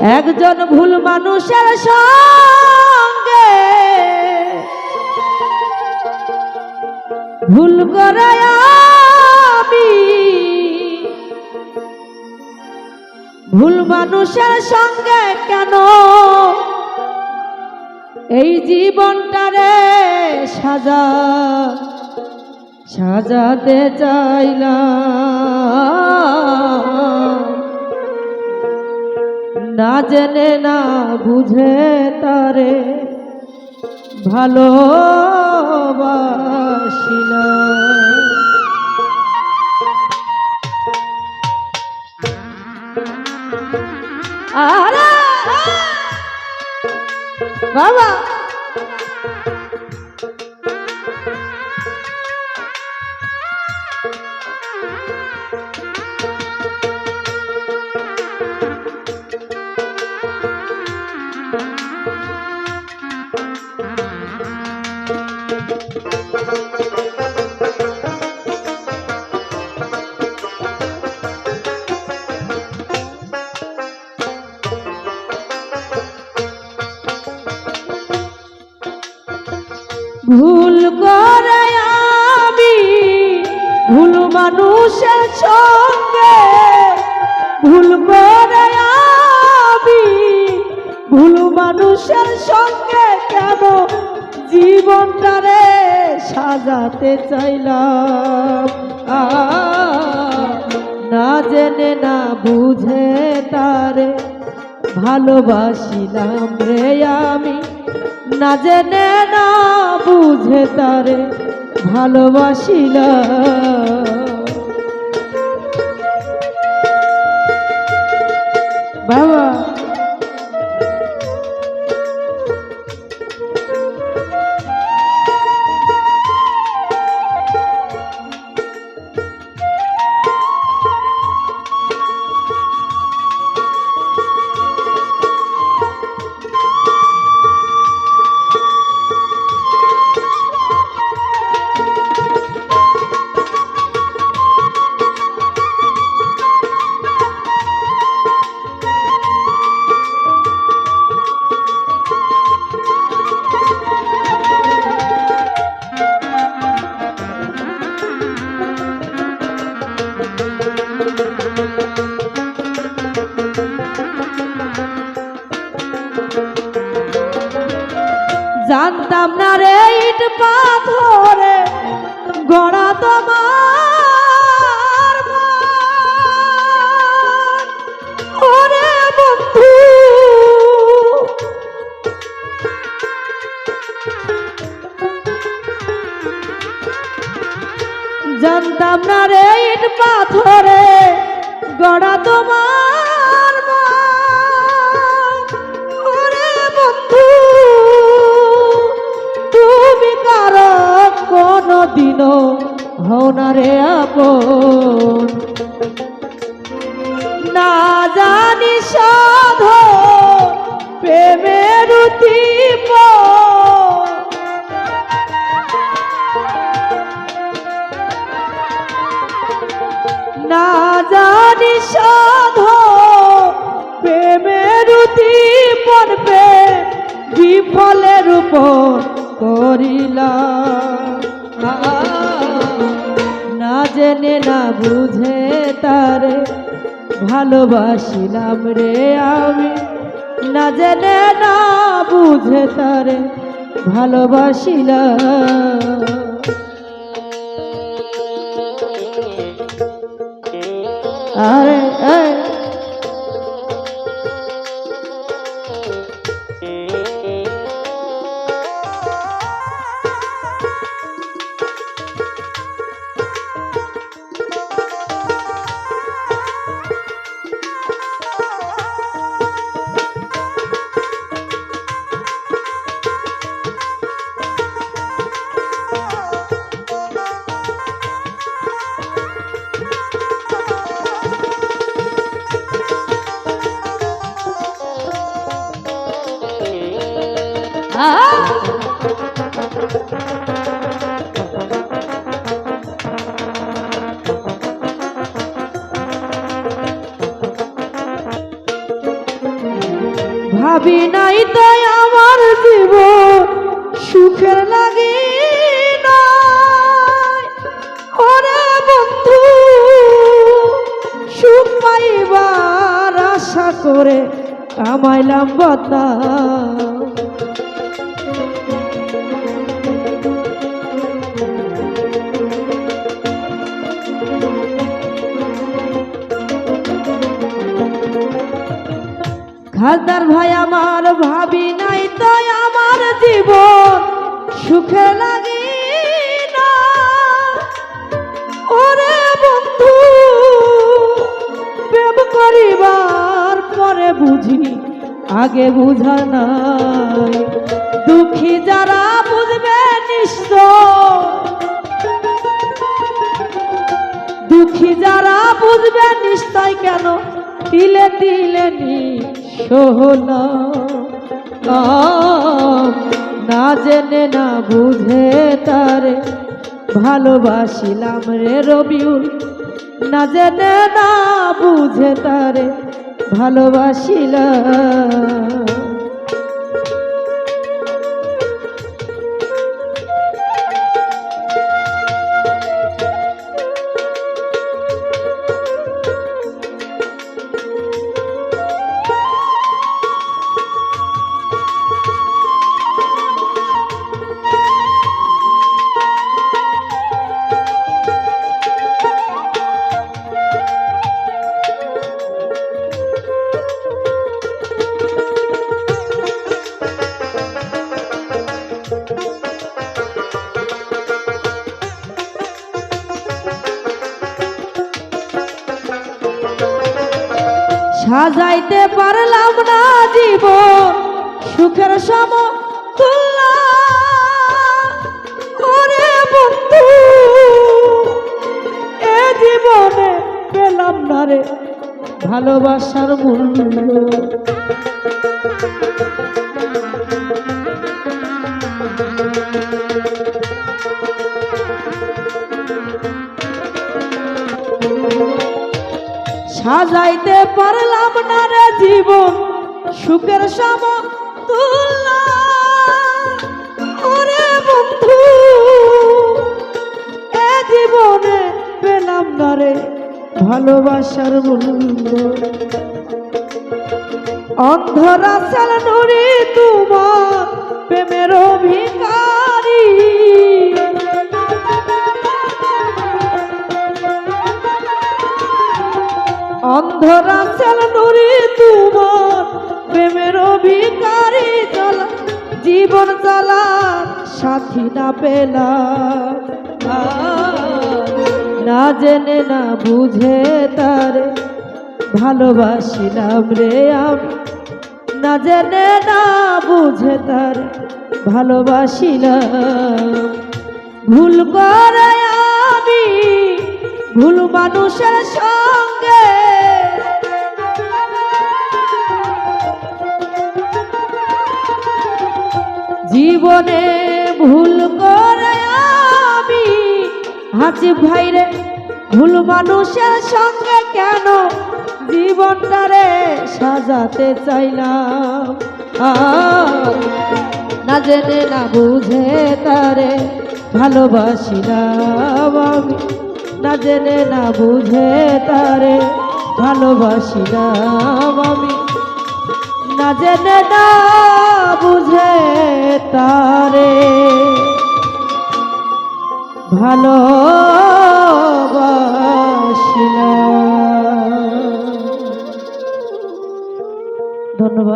একজন ভুল মানুষের সঙ্গে ভুল করে আমি ভুল মানুষের সঙ্গে কেন? এই জীবনটারে সাজা, সাজাতে চাইলাম। না জেনে না বুঝে তারে ভালোবাসিলাম আরে বাবা! ভুল করে আমি, ভুল মানুষের সঙ্গে। ভুল করে আমি, ভুল মানুষের সঙ্গে কেন জীবনটারে সাজাতে চাইলাম? না জেনে, না বুঝে তারে ভালোবাসিলাম রে আমি। না জেনে না বুঝে তারে ভালোবাসিলাম বাবা। পাথরে গড়া তোমার। ওরে বন্ধু জানতাম না রে ইট পাথরে গড়া তোমার কোনো দিনও হও না জানি সাধ প্রেমের না জানি সাধ প্রেমের প্রেম বিফলের উপর করিলাম। না জেনে, না বুঝে তারে ভালোবাসিলাম রে আমি। না জেনে, না বুঝে তারে ভালোবাসিলাম। আরে। ভাবি নাই তাই আমার জীব সুখের লাগে। ওরে বন্ধু, সুখ পাইবার আশা করে কামাইলাম বদনাম খালদার ভাই আমার ভাবি নাই তাই আমার জীবন সুখে লাগি না ওরে বন্ধু, প্রেম করিবার পরে বুঝি, আগে বুঝা নাই। দুঃখী যারা বুঝবে নিশ্চয়। দুঃখী যারা বুঝবে নিশ্চয় কেন তিলে তিলে নিশোহল না জেনে, না বুঝে তারে ভালোবাসিলাম রে রবিউল। না জেনে, না বুঝে তারে ভালোবাসিলাম। সাজাইতে পারলাম না জীব সুখের সম বন্ধু এ জীবনে পেলাম না রে ভালোবাসার মূল্য। সাজাইতে পারলাম না রে জীবন, সুখের সম ওরে বন্ধু, এ জীবনে পেলাম না রে ভালোবাসার মূল্য। অন্ধরা সাল নুরি তোমার প্রেমের অভিকারী অন্ধরা চাল নুরি তোমার প্রেমের অভিকারী চলা জীবন চলা সাথী না পেলাম না জেনে, না বুঝে তারে ভালোবাসিলাম রে আমি। না জেনে, না বুঝে তারে ভালোবাসিলাম। ভুল করে আমি, ভুল মানুষের সঙ্গে জীবনে ভুল করে আমি। হাসি ভাইরে ভুল মানুষের সঙ্গে কেন জীবনটারে সাজাতে আহ, না জেনে না বুঝে তারে ভালোবাসিলাম আমি। না জেনে না বুঝে তারে ভালোবাসিলাম আমি। না জেনে না বুঝে তারে। ভালো ধন্যবাদ।